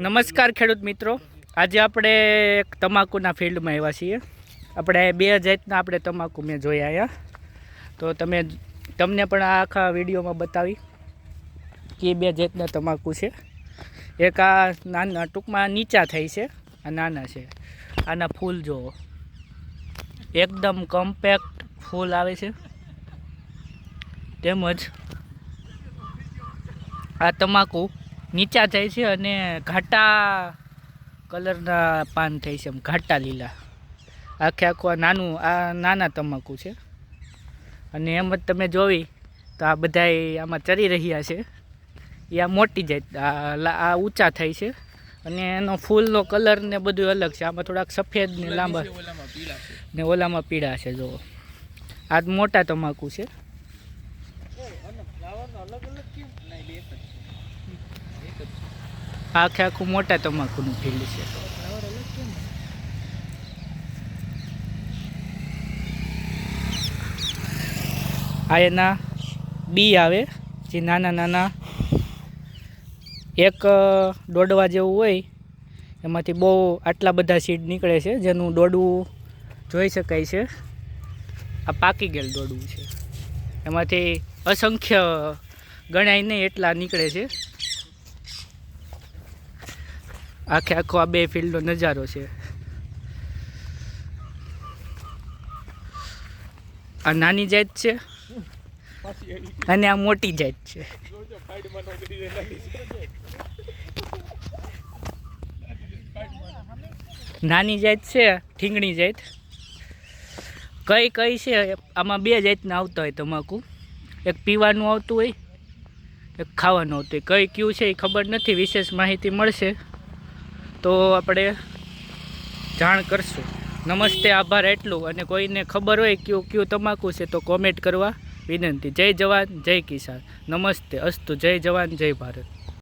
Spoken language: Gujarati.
નમસ્કાર ખેડૂત મિત્રો. આજે આપણે એક તમાકુના ફિલ્ડમાં આવ્યા છીએ. આપણે બે જાતના આપણે તમાકુ મેં જોયા અહીંયા. તો તમે તમને પણ આ આખા વિડીયોમાં બતાવી કે બે જાતના તમાકુ છે. એક આ નાના ટૂંકમાં નીચા થાય છે આ નાના છે. આના ફૂલ જુઓ એકદમ કમ્પેક્ટ ફૂલ આવે છે. તેમજ આ તમાકુ નીચા જાય છે અને ઘાટા કલરના પાન થાય છે એમ ઘાટા લીલા. આખે આખું આ નાનું આ નાના તમાકુ છે. અને એમ જ તમે જોવી તો આ બધાય આમાં ચરી રહ્યા છે. એ આ મોટી જાય આ ઊંચા થાય છે. અને એનો ફૂલનો કલર ને બધું અલગ છે. આમાં થોડાક સફેદ ને લાંબા ને ઓલામાં પીળા છે જુઓ. આ મોટા તમાકુ છે. આખે આખું મોટા તમાકુનું ફિલ્ડ છે. આ એના બી આવે, જે નાના નાના એક દોડવા જેવું હોય, એમાંથી બહુ આટલા બધા સીડ નીકળે છે, જેનું દોડવું જોઈ શકાય છે. આ પાકી ગયેલ દોડવું છે. એમાંથી અસંખ્ય ગણાય નહીં એટલા નીકળે છે. આખે આખો આ બે ફિલ્ડનો નજારો છે. આ નાની જાત છે. અને આ મોટી જાત છે. નાની જાત છે, ઠીંગણી જાત. કઈ કઈ છે, આમાં બે જાતના આવતા હોય તમાકુ. એક પીવાનું આવતું હોય, એક ખાવાનું આવતું હોય. કઈ કયું છે એ ખબર નથી, વિશેષ માહિતી મળશે. તો આપણે જાણ કરશું. નમસ્તે, આભાર એટલું. અને કોઈને ખબર હોય કયું કયું તમાકુ છે, તો કોમેન્ટ કરવા વિનંતી. જય જવાન, જય કિસાન. નમસ્તે, અસ્તુ, જય જવાન, જય ભારત.